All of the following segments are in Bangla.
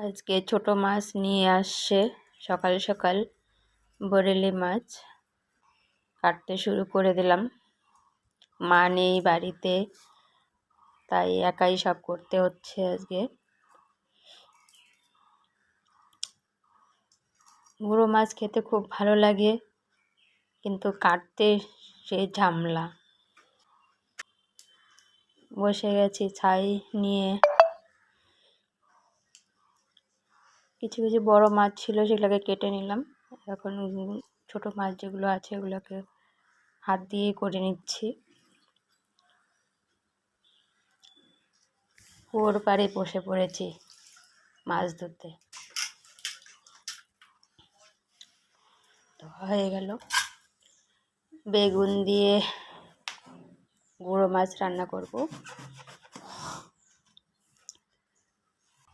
আজকে ছোট মাছ নিয়ে আসছে। সকাল সকাল বরেলি মাছ কাটতে শুরু করে দিলাম। মা নেই বাড়িতে, তাই একাই সব করতে হচ্ছে আজকে। গুঁড়ো মাছ খেতে খুব ভালো লাগে, কিন্তু কাটতে সে ঝামলা। বসে গেছি ছাই নিয়ে কিছু কিছু বড় মাছ ছিল সেগুলোকে কেটে নিলাম। এখন ছোট মাছ যেগুলো আছে ওগুলোকে হাত দিয়ে করে নিচ্ছি। কুয়োর পাড়ে বসে পড়েছি মাছ ধরতে। হয়ে গেল। বেগুন দিয়ে গুঁড়ো মাছ রান্না করব।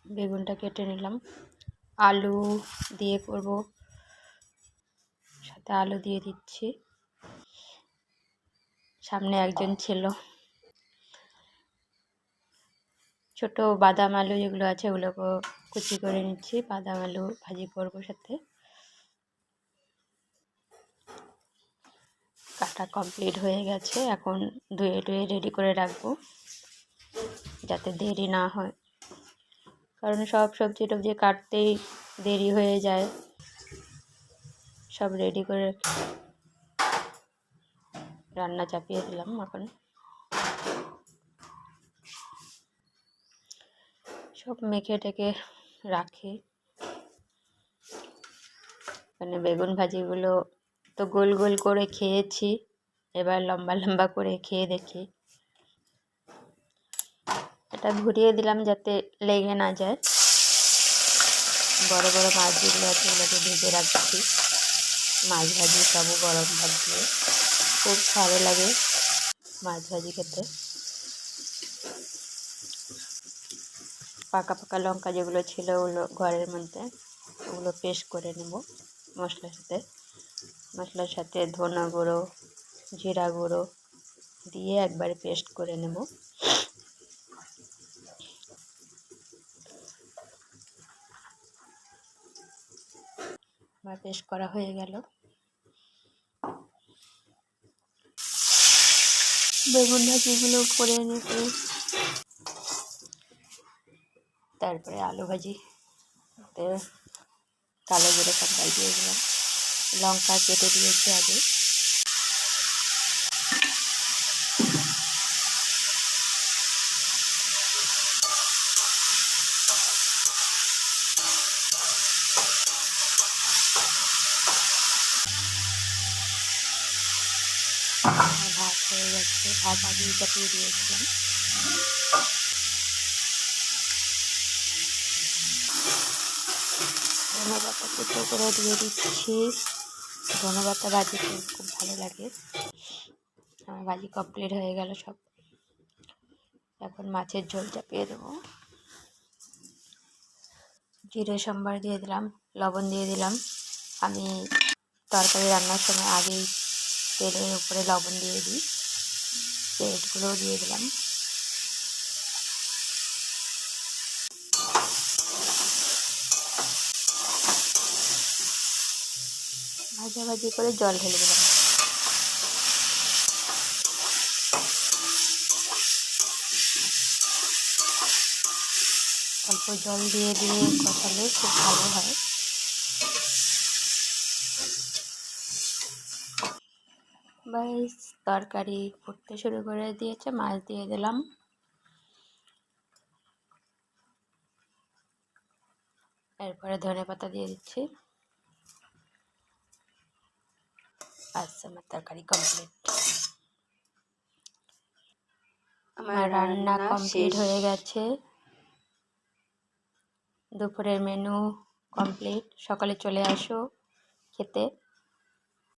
বেগুনটা কেটে নিলাম। আলু দিয়ে করব। সাথে আলু দিয়ে দিচ্ছি। সামনে একজন ছিল। ছোট বাদাম আলু যেগুলো আছে ওগুলোকে কুচি করে নিচ্ছি। বাদাম আলু ভাজি করব সাথে। কাটা কমপ্লিট হয়ে গেছে। এখন ধুয়ে টুয়ে রেডি করে রাখব। যাতে দেরি না হয়। কারণ সব সবজি টবজি কাটতেই দেরি হয়ে যায়। সব রেডি করে রান্না চাপিয়ে দিলাম এখন। সব মেখে টেকে রাখি। মানে বেগুন ভাজিগুলো তো গোল গোল করে খেয়েছি, এবার লম্বা লম্বা করে খেয়ে দেখি। এটা ঘুরিয়ে দিলাম যাতে লেগে না যায়। বড় বড় মাছ যেগুলো আছে ওগুলোকে ভেজে রাখছি। মাছ ভাজি খাব গরম ভাত দিয়ে। খুব ভালো লাগে মাছ ভাজি খেতে। পাকা পাকা লঙ্কা যেগুলো ছিল ওগুলো ঘরের মধ্যে, ওগুলো পেস্ট করে নেব মশলার সাথে। মশলার সাথে ধনা গুঁড়ো, জিরা গুঁড়ো দিয়ে একবারে পেস্ট করে নেব। আমার পেস্ট করা হয়ে গেল। বেগুন ভাজিগুলো করে নিতে তারপরে আলু ভাজি, কালো জিরে সব দিয়ে দিলাম লঙ্কা কেটে দিয়েছি আগে ভাত হয়ে গেছে ভাত আগে চাপিয়ে দিয়েছিলাম ধনেপাতা কুচো করে দিয়ে দিচ্ছি। ধনেপাতা ভাজিতে খুব ভালো লাগে। আমার ভাজি কমপ্লিট হয়ে গেল সব। এখন মাছের ঝোল চাপিয়ে দেবো। জিরে, সম্বার দিয়ে দিলাম, লবণ দিয়ে দিলাম। আমি তরকারি রান্নার সময় আগেই তেলের উপরে লবণ দিয়ে দিই। পেটগুলোও দিয়ে দিলাম। ভাজাভাজি করে জল ঢেলে দিলাম। অল্প জল দিয়ে দিয়ে কষালে খুব ভালো হয়। বাইস তরকারি ফুটতে শুরু করে দিয়েছে মাছ দিয়ে দিলাম। এরপরে ধনে পাতা দিয়ে দিচ্ছি। আচ্ছা আমার তরকারি কমপ্লিট আমার রান্না কমপ্লিট হয়ে গেছে। দুপুরের মেনু কমপ্লিট সকালে চলে আসো খেতে।